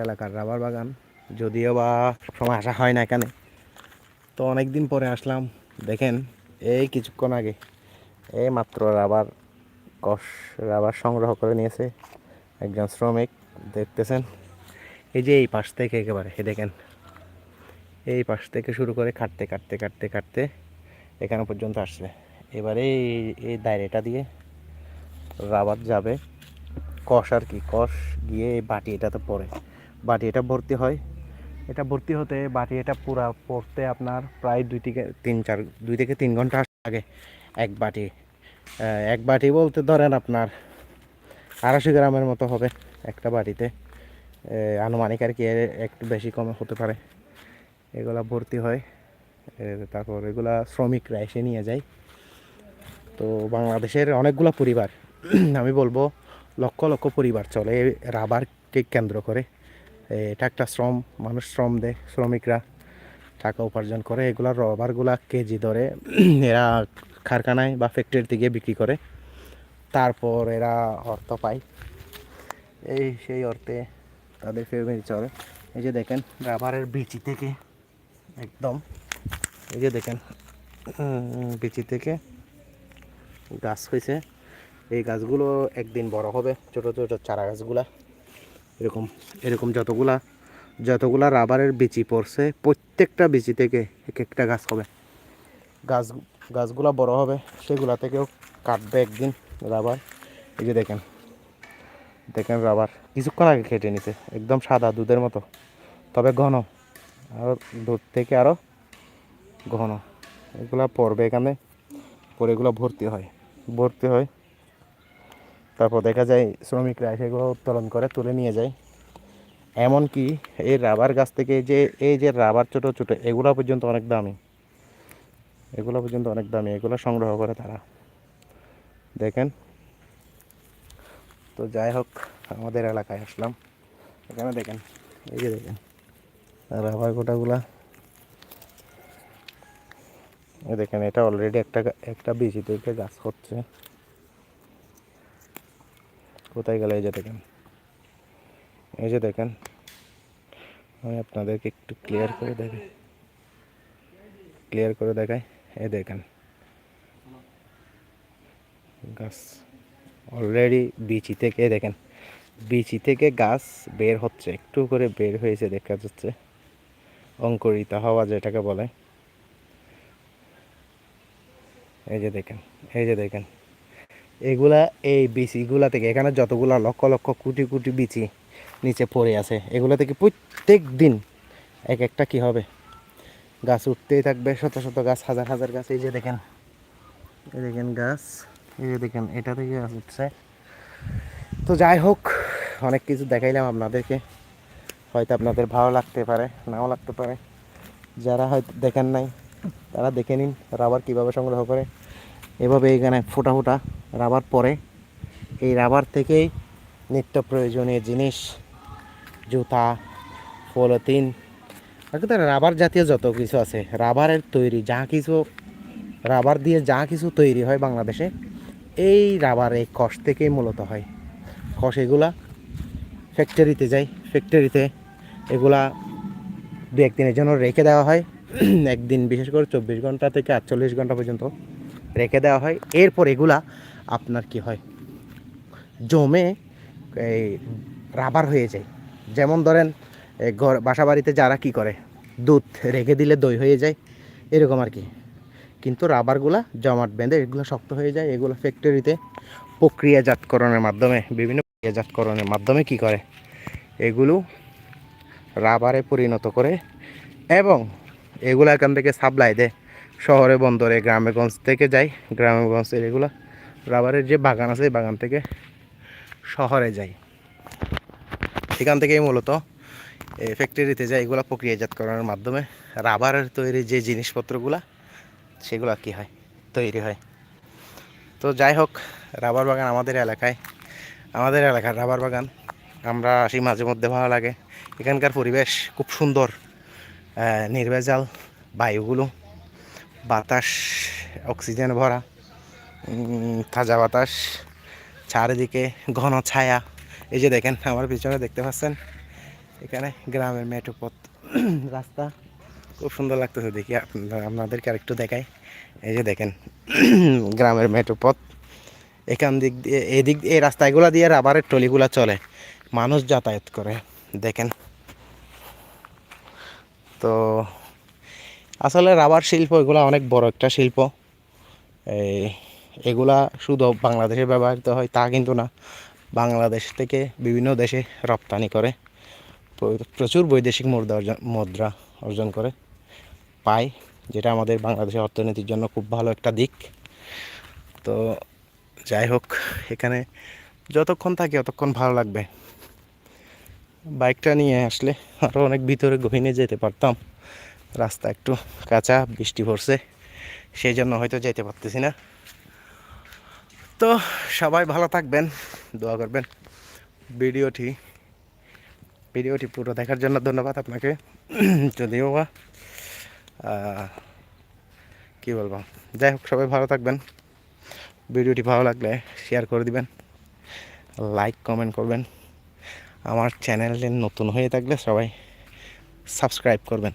এলাকার রাবার বাগান, যদিও বা সময় আসা হয় না এখানে। তো অনেক দিন পরে আসলাম, দেখেন, এই কিছুক্ষণ আগে এই মাত্র রাবার কষ, রাবার সংগ্রহ করে নিয়েছে একজন শ্রমিক, দেখতেছেন? এই যে এই পাশ থেকে একেবারে এ দেখেন। এই পাশ থেকে শুরু করে কাটতে কাটতে কাটতে কাটতে এখানে পর্যন্ত আসছে। এবারে এই- এই দায়রেটা দিয়ে রাবার যাবে। কষ আর কি, কষ গিয়ে এই বাটি এটাতে পড়ে। বাটি এটা ভর্তি হয়। এটা ভর্তি হতে বাটি এটা পুরা পড়তে আপনার প্রায় দুই থেকে তিন চার, দুই থেকে তিন ঘণ্টা লাগে এক বাটি। এক বাটি বলতে ধরেন আপনার আড়াইশো গ্রামের মতো হবে একটা বাটিতে। আনুমানিক আর কি একটু বেশি কমে হতে পারে। এগুলা ভর্তি হয়। তারপর এগুলা শ্রমিকরা এসে নিয়ে যায়। তো বাংলাদেশের অনেকগুলো পরিবার, আমি বলব লক্ষ লক্ষ পরিবার চলে রাবারকে কেন্দ্র করে। এটা একটা শ্রম, মানুষ শ্রম দেয় শ্রমিকরা টাকা উপার্জন করে। এগুলা রবারগুলা কেজি ধরে এরা কারখানায় বা ফ্যাক্টরিতে গিয়ে বিক্রি করে। তারপর এরা অর্থ পায়। এই সেই অর্থে তাদের ফ্যামিলি চলে। এই যে দেখেন, রাবারের বিচি থেকে একদম, এই যে দেখেন বিচি থেকে গাছ হয়েছে এই গাছগুলো একদিন বড় হবে, ছোট ছোট চারা গাছগুলা। এরকম এরকম যতগুলা যতগুলা রাবারের বিচি পড়ছে, প্রত্যেকটা বিচি থেকে এক একটা গাছ হবে। গাছ, গাছগুলা বড় হবে, সেগুলা থেকেও কাটবে একদিন রাবার। এই যে দেখেন দেখেন রাবার। কিছুক্ষণ আগে কেটে নিছে, একদম সাদা দুধের মতো, তবে ঘন। আরও দুধ থেকে আরও ঘন। এগুলা পড়বে এখানে, পরে এগুলো ভর্তি হয়। ভর্তি হয় তারপর দেখা যায় শ্রমিকরা সেগুলো উত্তোলন করে, তুলে নিয়ে যায়। এমনকি এই রাবার গাছ থেকে যে, এই যে রাবার ছোটো ছোটো, এগুলো পর্যন্ত অনেক দামি। এগুলো পর্যন্ত অনেক দামি, এগুলো সংগ্রহ করে তারা। দেখেন। তো যাই হোক, আমাদের এলাকায় আসলাম। এখানে দেখেন, এই যে দেখেন, রাবার গোটাগুলা। দেখেন, এটা অলরেডি একটা একটা বিচি থেকে গাছ হচ্ছে। কোথায় গেল? এই যে দেখেন। এই যে দেখেন। আমি আপনাদেরকে একটু ক্লিয়ার করে দেখাই। ক্লিয়ার করে দেখাই। এই দেখেন। গাছ অলরেডি বিচি থেকে দেখেন। বিচি থেকে গাছ বের হচ্ছে। একটু করে বের হয়েছে দেখা যাচ্ছে। অঙ্কুরিত হওয়া যেটাকে বলে। এই যে দেখেন। এই যে দেখেন। এগুলা, এই বিচিগুলা থেকে এখানে যতগুলা লক্ষ লক্ষ কোটি কোটি বিচি নিচে পড়ে আছে, এগুলো থেকে প্রত্যেক দিন এক একটা কি হবে? গাছ উঠতেই থাকবে, শত শত গাছ, হাজার হাজার গাছ, এই যে দেখেন, এই দেখেন গাছ, এই যে দেখেন, এটা থেকে গাছ উঠছে। তো যাই হোক, অনেক কিছু দেখাইলাম আপনাদেরকে, হয়তো আপনাদের ভালো লাগতে পারে, নাও লাগতে পারে। যারা হয়তো দেখেন নাই, তারা দেখে নিন রাবার কীভাবে সংগ্রহ করে। এভাবে এখানে ফোটা ফোটা রাবার পরে। এই রাবার থেকেই নিত্য প্রয়োজনীয় জিনিস, জুতা, পলিথিন রাবার জাতীয় যত কিছু আছে, রাবারের তৈরি যা কিছু, রাবার দিয়ে যা কিছু তৈরি হয় বাংলাদেশে, এই রাবার এই কষ থেকেই মূলত হয়। কষ এগুলা ফ্যাক্টরিতে যায় ফ্যাক্টরিতে এগুলা দু একদিনের জন্য রেখে দেওয়া হয়। একদিন বিশেষ করে চব্বিশ ঘণ্টা থেকে আটচল্লিশ ঘণ্টা পর্যন্ত রেখে দেওয়া হয়। এরপর এগুলা আপনার কি হয়? জমে এই রাবার হয়ে যায়। যেমন ধরেন ঘর বাসা বাড়িতে যারা কি করে? দুধ রেখে দিলে দই হয়ে যায়। এরকম আর কি। কিন্তু রাবারগুলা, জমাট বেঁধে এগুলো শক্ত হয়ে যায়। এগুলো ফ্যাক্টরিতে প্রক্রিয়াজাতকরণের মাধ্যমে, বিভিন্ন প্রক্রিয়াজাতকরণের মাধ্যমে কি করে? এগুলো রাবারে পরিণত করে এবং এগুলো এখান থেকে সাপ্লাই দেয়। শহরে, বন্দরে, গ্রামেগঞ্জ থেকে যায় গ্রামেগঞ্জের এগুলো রাবারের যে বাগান আছে বাগান থেকে শহরে যায় সেখান থেকেই মূলত এই ফ্যাক্টরিতে যাই, এগুলো প্রক্রিয়াজাতকরণের মাধ্যমে রাবারের তৈরি যে জিনিসপত্রগুলো, সেগুলো কি হয়, তৈরি হয়। তো যাই হোক, রাবার বাগান আমাদের এলাকায়, আমাদের এলাকার রাবার বাগান। আমরা আসি মাঝে মধ্যে ভালো লাগে। এখানকার পরিবেশ খুব সুন্দর নির্ভেজাল, বায়ুগুলো বাতাস, অক্সিজেন ভরা তাজা বাতাস, চারিদিকে ঘন ছায়া। এই যে দেখেন, আমার পিছনে দেখতে পাচ্ছেন? এখানে গ্রামের মেঠো পথ, রাস্তা। খুব সুন্দর লাগতেছে দেখি আপনাদেরকে আরেকটু দেখাই। এই যে দেখেন, গ্রামের মেঠো পথ। এখান দিক দিয়ে এদিক এই রাস্তাগুলো দিয়ে রাবারের টলিগুলো চলে। মানুষ যাতায়াত করে, দেখেন। তো আসলে রাবার শিল্প এগুলো অনেক বড় একটা শিল্প। এই, এগুলা শুধু বাংলাদেশে ব্যবহৃত হয় তা কিন্তু না। বাংলাদেশ থেকে বিভিন্ন দেশে রপ্তানি করে। প্র- প্রচুর বৈদেশিক মুদ্রা অর্জন মুদ্রা অর্জন করে। পায়, যেটা আমাদের বাংলাদেশের অর্থনীতির জন্য খুব ভালো একটা দিক। তো যাই হোক, এখানে যতক্ষণ থাকি ততক্ষণ ভালো লাগবে। বাইকটা নিয়ে আসলে আরও অনেক ভিতরে গহিনে যেতে পারতাম। রাস্তা একটু কাঁচা, বৃষ্টি পড়ছে সেই জন্য হয়তো যেতে পারতেছি না। তো সবাই ভালো থাকবেন, দোয়া করবেন। ভিডিওটি ভিডিওটি পুরো দেখার জন্য ধন্যবাদ আপনাকে। যদিও বা কি বলব, যাই হোক, সবাই ভালো থাকবেন। ভিডিওটি ভালো লাগলে শেয়ার করে দিবেন লাইক কমেন্ট করবেন। আমার চ্যানেলে নতুন হয়ে থাকলে সবাই সাবস্ক্রাইব করবেন।